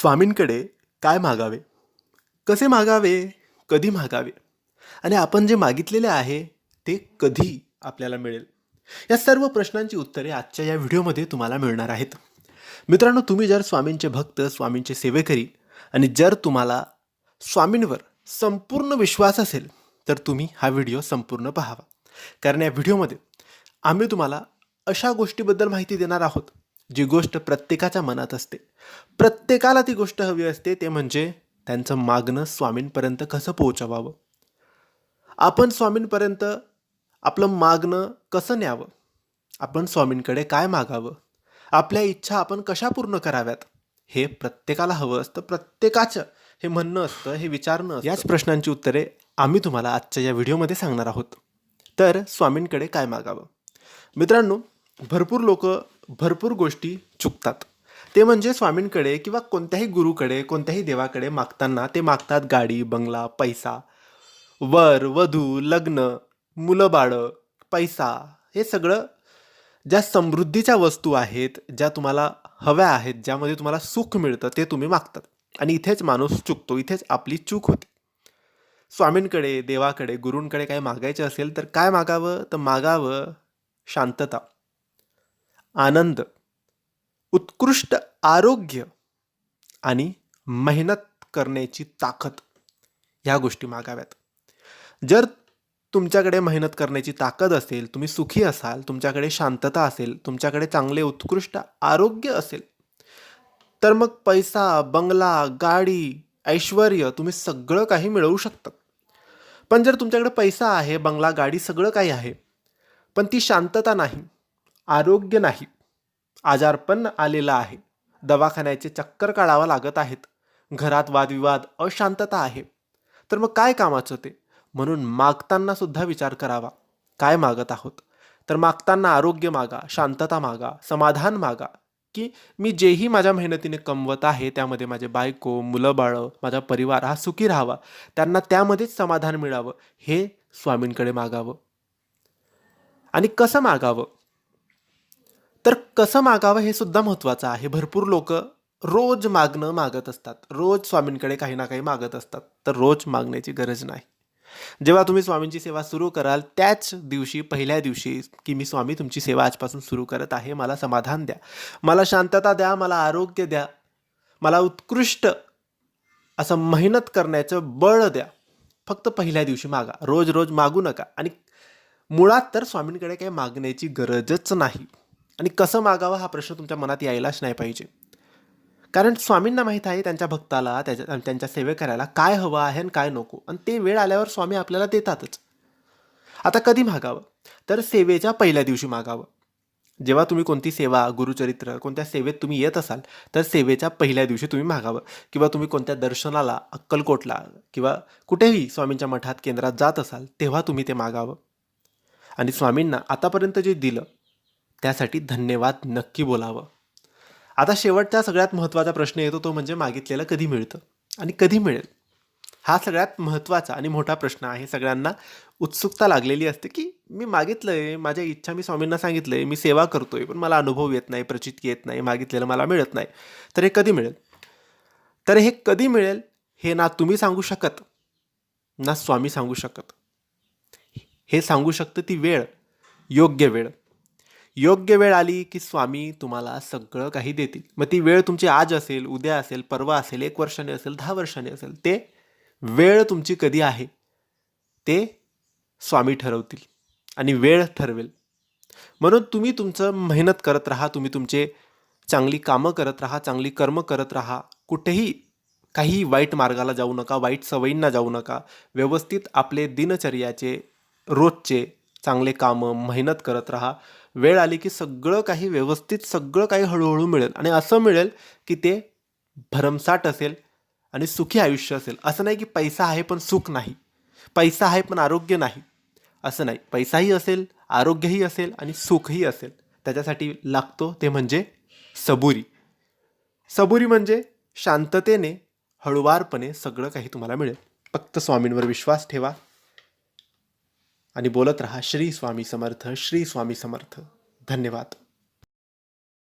स्वामींकडे काय मागावे? कसे मागावे? कधी मागावे? आणि आपण जे मागितलेले आहे ते कधी आपल्याला मिळेल? या सर्व प्रश्नांची उत्तरे आजच्या या व्हिडिओमध्ये तुम्हाला मिळणार आहेत. मित्रांनो तुम्ही जर स्वामींचे भक्त स्वामींचे सेवेकरी आणि जर तुम्हाला स्वामींवर संपूर्ण विश्वास असेल तर तुम्ही हा व्हिडिओ संपूर्ण पाहावा. कारण या व्हिडिओमध्ये आम्ही तुम्हाला अशा गोष्टीबद्दल माहिती देणार आहोत. जी गोष्ट प्रत्येकाच्या मनात असते. प्रत्येकाला ती गोष्ट हवी असते ते म्हणजे त्यांचं मागणं स्वामींपर्यंत कसं पोहोचवावं? आपण स्वामींपर्यंत आपलं मागणं कसं न्यावं? आपण स्वामींकडे काय मागावं? आपल्या इच्छा आपण कशा पूर्ण कराव्यात? हे प्रत्येकाला हवं असतं प्रत्येकाचं हे म्हणणं असतं हे विचारणं असतं. याच प्रश्नांची उत्तरे आम्ही तुम्हाला आजच्या या व्हिडिओमध्ये सांगणार आहोत. तर स्वामींकडे काय मागावं? मित्रांनो भरपूर लोक भरपूर गोष्टी चुकतात. ते म्हणजे स्वामींकडे किंवा कोणत्याही गुरुकडे कोणत्याही देवाकडे मागताना ते मागतात गाडी बंगला पैसा. वर वधू लग्न मुलं बाळं पैसा. हे सगळं ज्या समृद्धीच्या वस्तू आहेत ज्या तुम्हाला हव्या आहेत ज्यामध्ये तुम्हाला सुख मिळतं ते तुम्ही मागतात. आणि इथेच माणूस चुकतो इथेच आपली चूक होते. स्वामींकडे देवाकडे गुरूंकडे काय मागायचे असेल तर काय मागावं? तर मागावं शांतता. आनंद उत्कृष्ट आरोग्य आणि मेहनत करण्याची ताकद ह्या गोष्टी मागाव्यात. जर तुमच्याकडे मेहनत करण्याची ताकद असेल तुम्ही सुखी असाल तुमच्याकडे शांतता असेल तुमच्याकडे चांगले उत्कृष्ट आरोग्य असेल तर मग पैसा बंगला गाडी ऐश्वर तुम्ही सगळं काही मिळवू शकता. पण जर तुमच्याकडे पैसा आहे बंगला गाडी सगळं काही आहे पण ती शांतता नाही आरोग्य नाही. आजारपण आलेलं आहे. दवाखान्याचे चक्कर काढावं लागत आहेत. घरात वादविवाद अशांतता आहे. तर मग काय कामाचं ते? म्हणून मागताना सुद्धा विचार करावा. काय मागत आहोत? तर मागताना आरोग्य मागा शांतता मागा समाधान मागा. की मी जेही माझ्या मेहनतीने कमवत आहे त्यामध्ये माझे बायको मुलं बाळं माझा परिवार हा सुखी राहावा. त्यांना त्यामध्येच समाधान मिळावं. हे स्वामींकडे मागावं. आणि कसं मागावं? तर कसं मागावं हे सुद्धा महत्त्वाचं आहे. भरपूर लोक रोज मागणं मागत असतात. रोज स्वामींकडे काही ना काही मागत असतात. तर रोज मागण्याची गरज नाही. जेव्हा तुम्ही स्वामींची सेवा सुरू कराल त्याच दिवशी पहिल्या दिवशी की मी स्वामी तुमची सेवा आजपासून सुरू करत आहे मला समाधान द्या. मला शांतता द्या मला आरोग्य द्या. मला उत्कृष्ट असं मेहनत करण्याचं बळ द्या. फक्त पहिल्या दिवशी मागा. रोज रोज मागू नका. आणि मुळात तर स्वामींकडे काही मागण्याची गरजच नाही. आणि कसं मागावं हा प्रश्न तुमच्या मनात यायलाच नाही पाहिजे. कारण स्वामींना माहीत आहे त्यांच्या भक्ताला त्याच्या त्यांच्या सेवेकऱ्याला काय हवं आहे आणि काय नको. आणि ते वेळ आल्यावर स्वामी आपल्याला देतातच. आता कधी मागावं? तर सेवेच्या पहिल्या दिवशी मागावं. जेव्हा तुम्ही कोणती सेवा गुरुचरित्र कोणत्या सेवेत तुम्ही येत असाल तर सेवेच्या पहिल्या दिवशी तुम्ही मागावं. किंवा तुम्ही कोणत्या दर्शनाला अक्कलकोटला किंवा कुठेही स्वामींच्या मठात केंद्रात जात असाल तेव्हा तुम्ही ते मागावं. आणि स्वामींना आतापर्यंत जे दिलं त्यासाठी धन्यवाद नक्की बोलावं. आता शेवटचा सगळ्यात महत्त्वाचा प्रश्न येतो तो म्हणजे मागितलेलं कधी मिळतं आणि कधी मिळेल? हा सगळ्यात महत्त्वाचा आणि मोठा प्रश्न आहे. सगळ्यांना उत्सुकता लागलेली असते की मी मागितलं आहे माझ्या इच्छा मी स्वामींना सांगितलं आहे मी सेवा करतो आहे पण मला अनुभव येत नाही प्रचिती येत नाही मागितलेलं मला मिळत नाही. तर हे कधी मिळेल? तर हे कधी मिळेल हे ना तुम्ही सांगू शकत ना स्वामी सांगू शकत. हे सांगू शकतं ती वेळ योग्य वेळ. योग्य वेळ आली की स्वामी तुम्हाला सगळं काही देतील. मग ती वेळ तुमची आज असेल उद्या असेल परवा असेल एक वर्षाने असेल दहा वर्षाने असेल ते वेळ तुमची कधी आहे ते स्वामी ठरवतील आणि वेळ ठरवेल. म्हणून तुम्ही तुमचं मेहनत करत राहा तुम्ही तुमचे चांगली कामं करत राहा चांगली कर्म करत राहा. कुठेही काही वाईट मार्गाला जाऊ नका वाईट सवयींना जाऊ नका. व्यवस्थित आपले दिनचर्याचे रोजचे चांगले कामं मेहनत करत राहा. वेळ आली की सगळं काही व्यवस्थित सगळं काही हळूहळू मिळेल. आणि असं मिळेल की ते भरमसाट असेल आणि सुखी आयुष्य असेल. असं नाही की पैसा आहे पण सुख नाही. पैसा आहे पण आरोग्य नाही. असं नाही. पैसाही असेल आरोग्यही असेल आणि सुखही असेल. त्याच्यासाठी लागतो ते म्हणजे सबुरी. सबुरी म्हणजे शांततेने हळुवारपणे सगळं काही तुम्हाला मिळेल. फक्त स्वामींवर विश्वास ठेवा. आणि बोलत रहा श्री स्वामी समर्थ श्री स्वामी समर्थ. धन्यवाद.